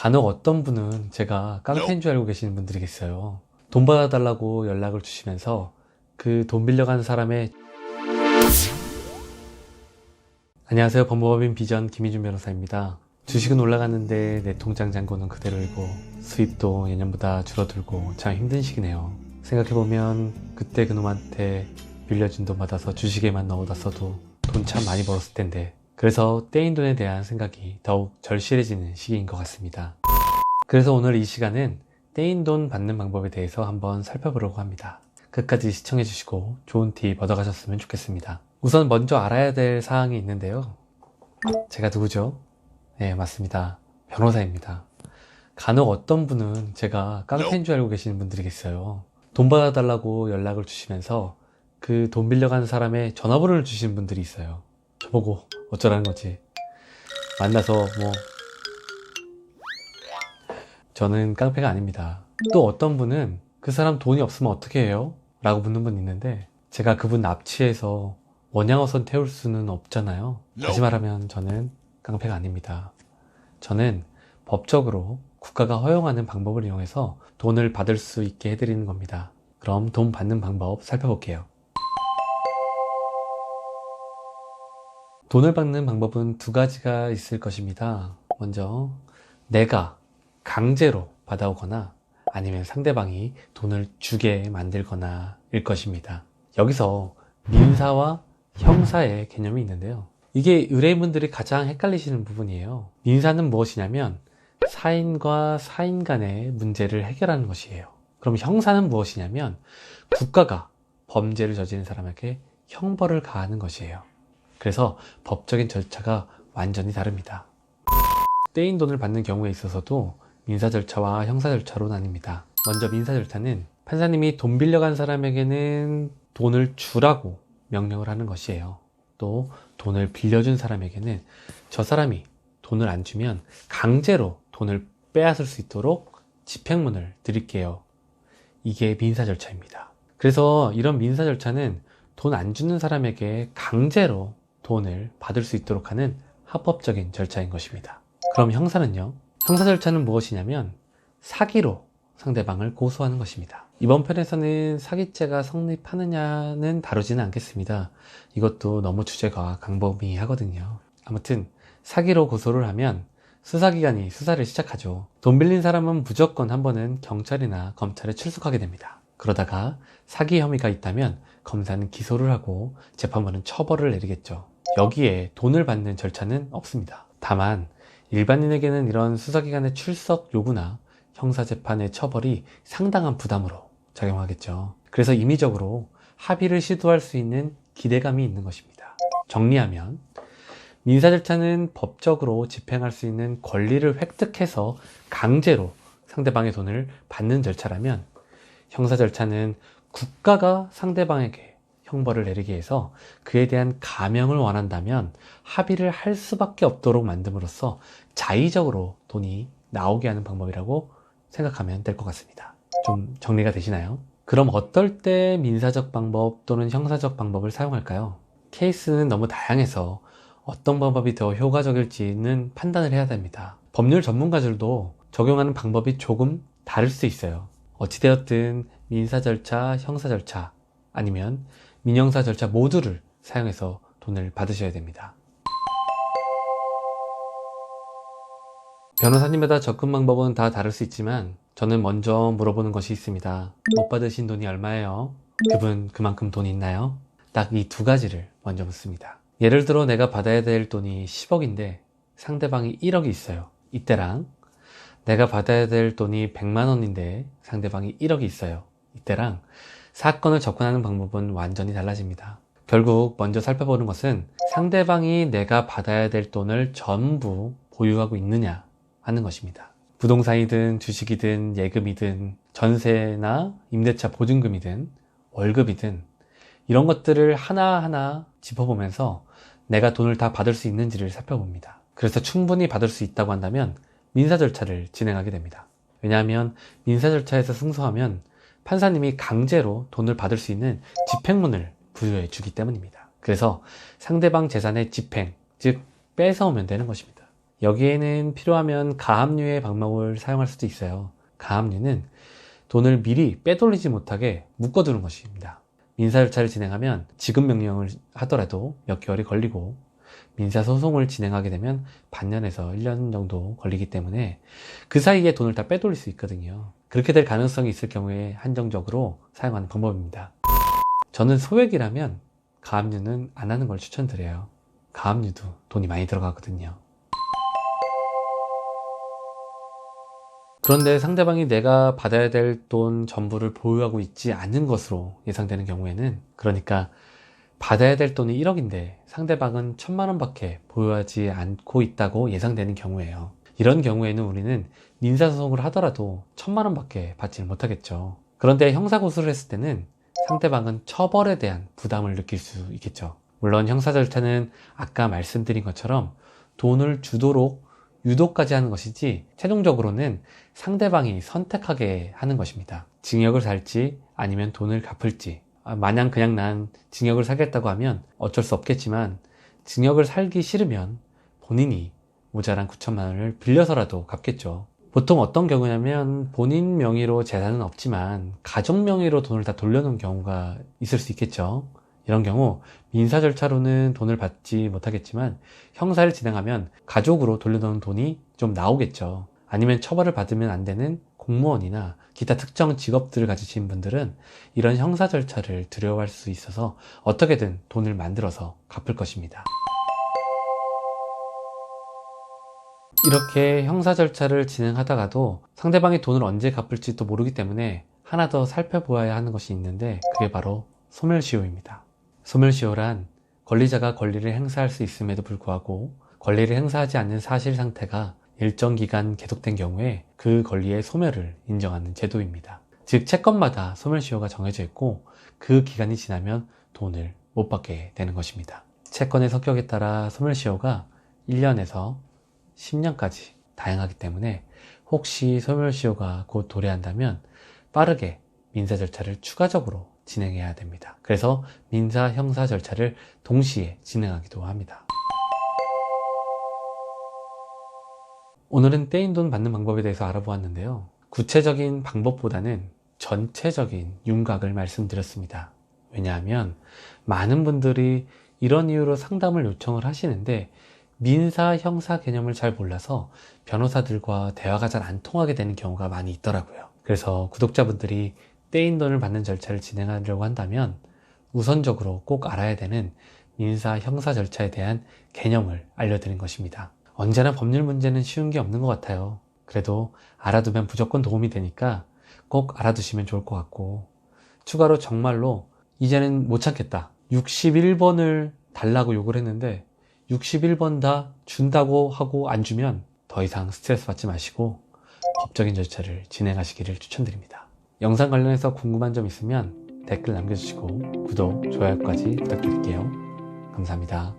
간혹 어떤 분은 제가 깡패인 줄 알고 계시는 분들이 있어요. 돈 받아달라고 연락을 주시면서 그 돈 빌려간 사람의 안녕하세요. 법무법인 비전 김희준 변호사입니다. 주식은 올라갔는데 내 통장 잔고는 그대로이고 수입도 예년보다 줄어들고 참 힘든 시기네요. 생각해보면 그때 그놈한테 빌려준 돈 받아서 주식에만 넣어다 써도 돈 참 많이 벌었을 텐데 그래서 떼인 돈에 대한 생각이 더욱 절실해지는 시기인 것 같습니다. 그래서 오늘 이 시간은 떼인 돈 받는 방법에 대해서 한번 살펴보려고 합니다. 끝까지 시청해 주시고 좋은 팁 얻어가셨으면 좋겠습니다. 우선 먼저 알아야 될 사항이 있는데요. 제가 누구죠? 네, 맞습니다. 변호사입니다. 간혹 어떤 분은 제가 깡패인 줄 알고 계시는 분들이 있어요. 돈 받아달라고 연락을 주시면서 그 돈 빌려간 사람의 전화번호를 주시는 분들이 있어요. 저보고 어쩌라는 거지. 만나서 뭐 저는 깡패가 아닙니다. 또 어떤 분은 그 사람 돈이 없으면 어떻게 해요? 라고 묻는 분 있는데 제가 그분 납치해서 원양어선 태울 수는 없잖아요. 다시 말하면 저는 깡패가 아닙니다. 저는 법적으로 국가가 허용하는 방법을 이용해서 돈을 받을 수 있게 해드리는 겁니다. 그럼 돈 받는 방법 살펴볼게요. 돈을 받는 방법은 두 가지가 있을 것입니다. 먼저, 내가 강제로 받아오거나 아니면 상대방이 돈을 주게 만들거나 일 것입니다. 여기서 민사와 형사의 개념이 있는데요. 이게 의뢰인분들이 가장 헷갈리시는 부분이에요. 민사는 무엇이냐면 사인과 사인 간의 문제를 해결하는 것이에요. 그럼 형사는 무엇이냐면 국가가 범죄를 저지른 사람에게 형벌을 가하는 것이에요. 그래서 법적인 절차가 완전히 다릅니다. 떼인 돈을 받는 경우에 있어서도 민사 절차와 형사 절차로 나뉩니다. 먼저 민사 절차는 판사님이 돈 빌려간 사람에게는 돈을 주라고 명령을 하는 것이에요. 또 돈을 빌려준 사람에게는 저 사람이 돈을 안 주면 강제로 돈을 빼앗을 수 있도록 집행문을 드릴게요. 이게 민사 절차입니다. 그래서 이런 민사 절차는 돈 안 주는 사람에게 강제로 돈을 받을 수 있도록 하는 합법적인 절차인 것입니다. 그럼 형사는요? 형사 절차는 무엇이냐면 사기로 상대방을 고소하는 것입니다. 이번 편에서는 사기죄가 성립하느냐는 다루지는 않겠습니다. 이것도 너무 주제가 강범위하거든요. 아무튼 사기로 고소를 하면 수사기관이 수사를 시작하죠. 돈 빌린 사람은 무조건 한 번은 경찰이나 검찰에 출석하게 됩니다. 그러다가 사기 혐의가 있다면 검사는 기소를 하고 재판부는 처벌을 내리겠죠. 여기에 돈을 받는 절차는 없습니다. 다만 일반인에게는 이런 수사기관의 출석 요구나 형사재판의 처벌이 상당한 부담으로 작용하겠죠. 그래서 임의적으로 합의를 시도할 수 있는 기대감이 있는 것입니다. 정리하면 민사 절차는 법적으로 집행할 수 있는 권리를 획득해서 강제로 상대방의 돈을 받는 절차라면 형사 절차는 국가가 상대방에게 형벌을 내리기 위해서 그에 대한 감형을 원한다면 합의를 할 수밖에 없도록 만듦으로써 자의적으로 돈이 나오게 하는 방법이라고 생각하면 될 것 같습니다. 좀 정리가 되시나요? 그럼 어떨 때 민사적 방법 또는 형사적 방법을 사용할까요? 케이스는 너무 다양해서 어떤 방법이 더 효과적일지는 판단을 해야 됩니다. 법률 전문가들도 적용하는 방법이 조금 다를 수 있어요. 어찌되었든 민사 절차, 형사 절차, 아니면 민형사 절차 모두를 사용해서 돈을 받으셔야 됩니다. 변호사님마다 접근 방법은 다 다를 수 있지만 저는 먼저 물어보는 것이 있습니다. 못 받으신 돈이 얼마예요? 그분 그만큼 돈 있나요? 딱 이 두 가지를 먼저 묻습니다. 예를 들어 내가 받아야 될 돈이 10억인데 상대방이 1억이 있어요. 이때랑 내가 받아야 될 돈이 100만 원인데 상대방이 1억이 있어요. 이때랑 사건을 접근하는 방법은 완전히 달라집니다. 결국 먼저 살펴보는 것은 상대방이 내가 받아야 될 돈을 전부 보유하고 있느냐 하는 것입니다. 부동산이든 주식이든 예금이든 전세나 임대차 보증금이든 월급이든 이런 것들을 하나하나 짚어보면서 내가 돈을 다 받을 수 있는지를 살펴봅니다. 그래서 충분히 받을 수 있다고 한다면 민사 절차를 진행하게 됩니다. 왜냐하면 민사 절차에서 승소하면 판사님이 강제로 돈을 받을 수 있는 집행문을 부여해 주기 때문입니다. 그래서 상대방 재산의 집행, 즉 뺏어오면 되는 것입니다. 여기에는 필요하면 가압류의 방법을 사용할 수도 있어요. 가압류는 돈을 미리 빼돌리지 못하게 묶어두는 것입니다. 민사 절차를 진행하면 지급 명령을 하더라도 몇 개월이 걸리고 민사 소송을 진행하게 되면 반년에서 1년 정도 걸리기 때문에 그 사이에 돈을 다 빼돌릴 수 있거든요. 그렇게 될 가능성이 있을 경우에 한정적으로 사용하는 방법입니다. 저는 소액이라면 가압류는 안 하는 걸 추천드려요. 가압류도 돈이 많이 들어가거든요. 그런데 상대방이 내가 받아야 될 돈 전부를 보유하고 있지 않은 것으로 예상되는 경우에는 그러니까 받아야 될 돈이 1억인데 상대방은 천만 원밖에 보유하지 않고 있다고 예상되는 경우에요. 이런 경우에는 우리는 민사소송을 하더라도 천만 원밖에 받지는 못하겠죠. 그런데 형사고소를 했을 때는 상대방은 처벌에 대한 부담을 느낄 수 있겠죠. 물론 형사 절차는 아까 말씀드린 것처럼 돈을 주도록 유도까지 하는 것이지 최종적으로는 상대방이 선택하게 하는 것입니다. 징역을 살지 아니면 돈을 갚을지 아, 마냥 그냥 난 징역을 살겠다고 하면 어쩔 수 없겠지만 징역을 살기 싫으면 본인이 모자란 9천만 원을 빌려서라도 갚겠죠. 보통 어떤 경우냐면 본인 명의로 재산은 없지만 가족 명의로 돈을 다 돌려놓은 경우가 있을 수 있겠죠. 이런 경우 민사 절차로는 돈을 받지 못하겠지만 형사를 진행하면 가족으로 돌려놓은 돈이 좀 나오겠죠. 아니면 처벌을 받으면 안 되는 공무원이나 기타 특정 직업들을 가지신 분들은 이런 형사 절차를 두려워할 수 있어서 어떻게든 돈을 만들어서 갚을 것입니다. 이렇게 형사 절차를 진행하다가도 상대방이 돈을 언제 갚을지도 모르기 때문에 하나 더 살펴보아야 하는 것이 있는데 그게 바로 소멸시효입니다. 소멸시효란 권리자가 권리를 행사할 수 있음에도 불구하고 권리를 행사하지 않는 사실 상태가 일정 기간 계속된 경우에 그 권리의 소멸을 인정하는 제도입니다. 즉 채권마다 소멸시효가 정해져 있고 그 기간이 지나면 돈을 못 받게 되는 것입니다. 채권의 성격에 따라 소멸시효가 1년에서 10년까지 다양하기 때문에 혹시 소멸시효가 곧 도래한다면 빠르게 민사 절차를 추가적으로 진행해야 됩니다. 그래서 민사 형사 절차를 동시에 진행하기도 합니다. 오늘은 떼인 돈 받는 방법에 대해서 알아보았는데요. 구체적인 방법보다는 전체적인 윤곽을 말씀드렸습니다. 왜냐하면 많은 분들이 이런 이유로 상담을 요청을 하시는데 민사 형사 개념을 잘 몰라서 변호사들과 대화가 잘 안 통하게 되는 경우가 많이 있더라고요. 그래서 구독자분들이 떼인 돈을 받는 절차를 진행하려고 한다면 우선적으로 꼭 알아야 되는 민사 형사 절차에 대한 개념을 알려드린 것입니다. 언제나 법률 문제는 쉬운 게 없는 것 같아요. 그래도 알아두면 무조건 도움이 되니까 꼭 알아두시면 좋을 것 같고 추가로 정말로 이제는 못 참겠다. 61번을 달라고 욕을 했는데 61번 다 준다고 하고 안 주면 더 이상 스트레스 받지 마시고 법적인 절차를 진행하시기를 추천드립니다. 영상 관련해서 궁금한 점 있으면 댓글 남겨주시고 구독, 좋아요까지 부탁드릴게요. 감사합니다.